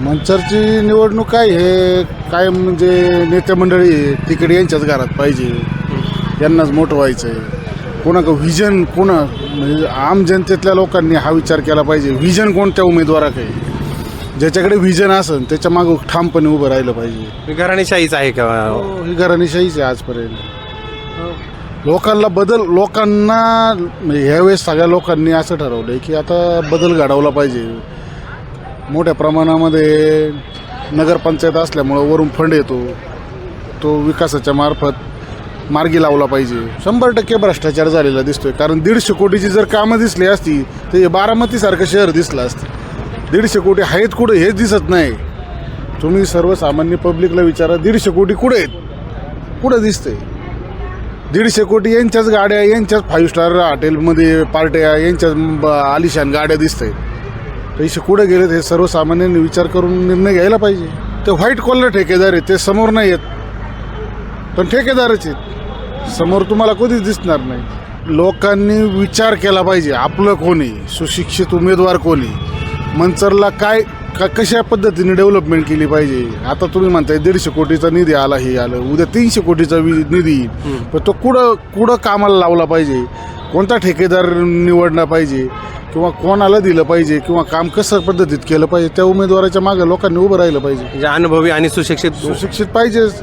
मंचरची निवडणूक काय हे काय म्हणजे नेते मंडळी आहे, तिकडे यांच्याच घरात पाहिजे. यांनाच मोठं व्हायचं आहे कोणा व्हिजन कोणा म्हणजे आम जनतेतल्या लोकांनी हा विचार केला पाहिजे. व्हिजन कोणत्या उमेदवाराकडे ज्याच्याकडे व्हिजन असेल त्याच्या मागं ठामपणे उभं राहिलं पाहिजे. घराणेशाहीच आहे का? ही घराणेशाहीच आहे आजपर्यंत. लोकांना बदल लोकांना म्हणजे ह्यावेळेस सगळ्या लोकांनी असं ठरवलं की आता बदल घडवला पाहिजे. मोठ्या प्रमाणामध्ये नगरपंचायत असल्यामुळं वरून फंड येतो. तो विकासाच्या मार्फत मार्गी लावला पाहिजे. शंभर टक्के भ्रष्टाचार झालेला दिसतोय. कारण दीडशे कोटीची जर कामं दिसली असती तर हे बारामतीसारखं शहर दिसलं असतं. दीडशे कोटी आहेत कुठं हेच दिसत नाही. तुम्ही सर्वसामान्य पब्लिकला विचारा दीडशे कोटी कुठे आहेत? कुठं दिसतंय? दीडशे कोटी यांच्याच गाड्या यांच्याच फाईव्ह स्टार हॉटेलमध्ये पार्ट्या यांच्याच ब- आलिशान गाड्या दिसत आहेत पैसे कुठे गेलेत हे सर्वसामान्यांनी विचार करून निर्णय घ्यायला पाहिजे. ते व्हाईट कॉलर ठेकेदार आहेत ते समोर नाही आहेत पण ठेकेदारच आहेत. समोर तुम्हाला कधीच दिसणार नाही. लोकांनी विचार केला पाहिजे आपलं कोणी? सुशिक्षित उमेदवार कोणी? मंचरला काय का कशा पद्धतीने डेव्हलपमेंट केली पाहिजे? आता तुम्ही म्हणताय दीडशे कोटीचा निधी आला हे आलं. उद्या तीनशे कोटीचा निधी. पण तो कुठं कुठं कामाला लावला पाहिजे? कोणता ठेकेदार निवडला पाहिजे? किंवा कोणाला दिलं पाहिजे किंवा काम कसं पद्धतीत केलं पाहिजे त्या उमेदवाराच्या मागे लोकांनी उभं राहिलं पाहिजे. म्हणजे अनुभवी आणि सुशिक्षित सुशिक्षित पाहिजेच